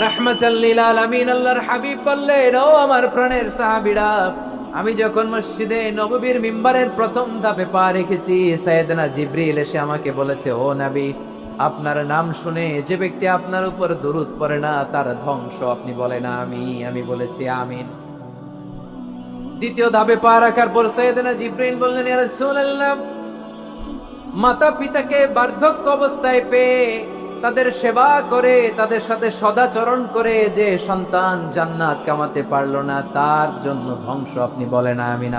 রাহমাতাল্লিল আলামিন, আল্লাহর হাবিব বললেন, ও আমার প্রাণের সাহাবীরা, আমি যখন মসজিদে নববীর মিম্বারের প্রথম ধাপে পা রেখেছি, সাইয়েদনা জিব্রিল এসে আমাকে বলেছে, ও নবী, আপনার নাম শুনে যে ব্যক্তি আপনার উপর দরুদ পড়ে না, তার ধ্বংস আপনি বলেন, আমি। আমি বলেছি, আমিন। দ্বিতীয় ধাপে পা রাখার পর সৈয়দনা জিব্রাইল বললেন, ইয়া মাতা পিতাকে বার্ধক্য অবস্থায় পেয়ে তাদের সেবা করে, তাদের সাথে সদাচরণ করে যে সন্তান জান্নাত কামাতে পারল না, তার জন্য ধ্বংস। আপনি বলেন, আমিন